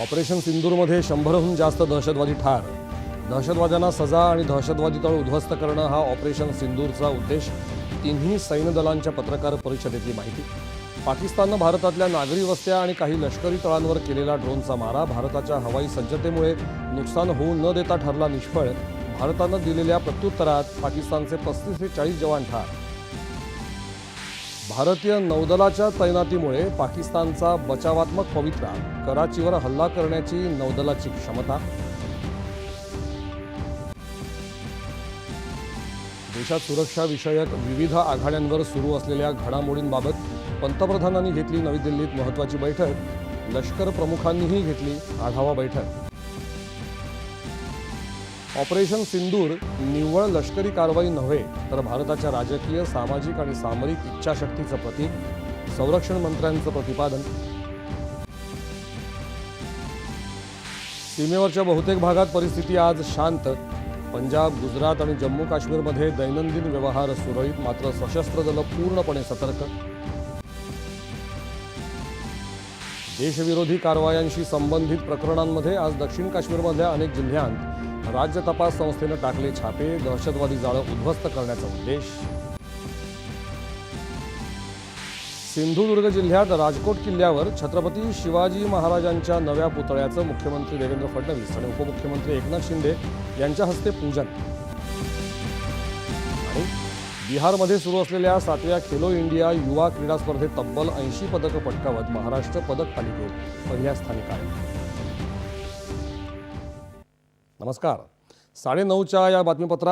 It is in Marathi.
ऑपरेशन सिंदूरमध्ये शंभरहून जास्त दहशतवादी ठार. दहशतवाद्यांना सजा आणि दहशतवादी तळ उद्ध्वस्त करणं हा ऑपरेशन सिंदूरचा उद्देश. तिन्ही सैन्य दलांच्या पत्रकार परिषदेतली माहिती. पाकिस्ताननं भारतातल्या नागरी वस्त्या आणि काही लष्करी तळांवर केलेला ड्रोनचा मारा भारताच्या हवाई सज्जतेमुळे नुकसान होऊ न देता ठरला निष्फळ. भारतानं दिलेल्या प्रत्युत्तरात पाकिस्तानचे पस्तीस ते चाळीस जवान ठार. भारतीय नौदलाच्या तैनातीमुळे पाकिस्तानचा बचावात्मक पवित्रा कराचीवर हल्ला करण्याची नौदलाची क्षमता. देशात सुरक्षाविषयक विविध आघाड्यांवर सुरू असलेल्या घडामोडींबाबत पंतप्रधानांनी घेतली नवी दिल्लीत महत्त्वाची बैठक. लष्कर प्रमुखांनीही घेतली आढावा बैठक. ऑपरेशन सिंदूर निव्वळ लष्करी कारवाई नव्हे तर भारताच्या राजकीय सामाजिक आणि सामरिक इच्छाशक्तीचं प्रतीक संरक्षण मंत्र्यांचं प्रतिपादन. सीमेवरच्या बहुतेक भागात परिस्थिती आज शांत. पंजाब गुजरात आणि जम्मू काश्मीरमध्ये दैनंदिन व्यवहार सुरळीत मात्र सशस्त्र दलं पूर्णपणे सतर्क. देशविरोधी कारवायांशी संबंधित प्रकरणांमध्ये आज दक्षिण काश्मीरमधल्या अनेक जिल्ह्यांत राज्य तपास संस्थेनं टाकले छापे दहशतवादी जाळं उद्ध्वस्त करण्याचा उद्देश. सिंधुदुर्ग जिल्ह्यात राजकोट किल्ल्यावर छत्रपती शिवाजी महाराजांच्या नव्या पुतळ्याचं मुख्यमंत्री देवेंद्र फडणवीस आणि उपमुख्यमंत्री एकनाथ शिंदे यांच्या हस्ते पूजन. आणि बिहारमध्ये सुरू असलेल्या सातव्या खेलो इंडिया युवा क्रीडा स्पर्धेत तब्बल ऐंशी पदकं पटकावत महाराष्ट्र पदक तालिकेत पहिल्या स्थानी कायम नमस्कार. साडेनऊच्या या बातमीपत्रात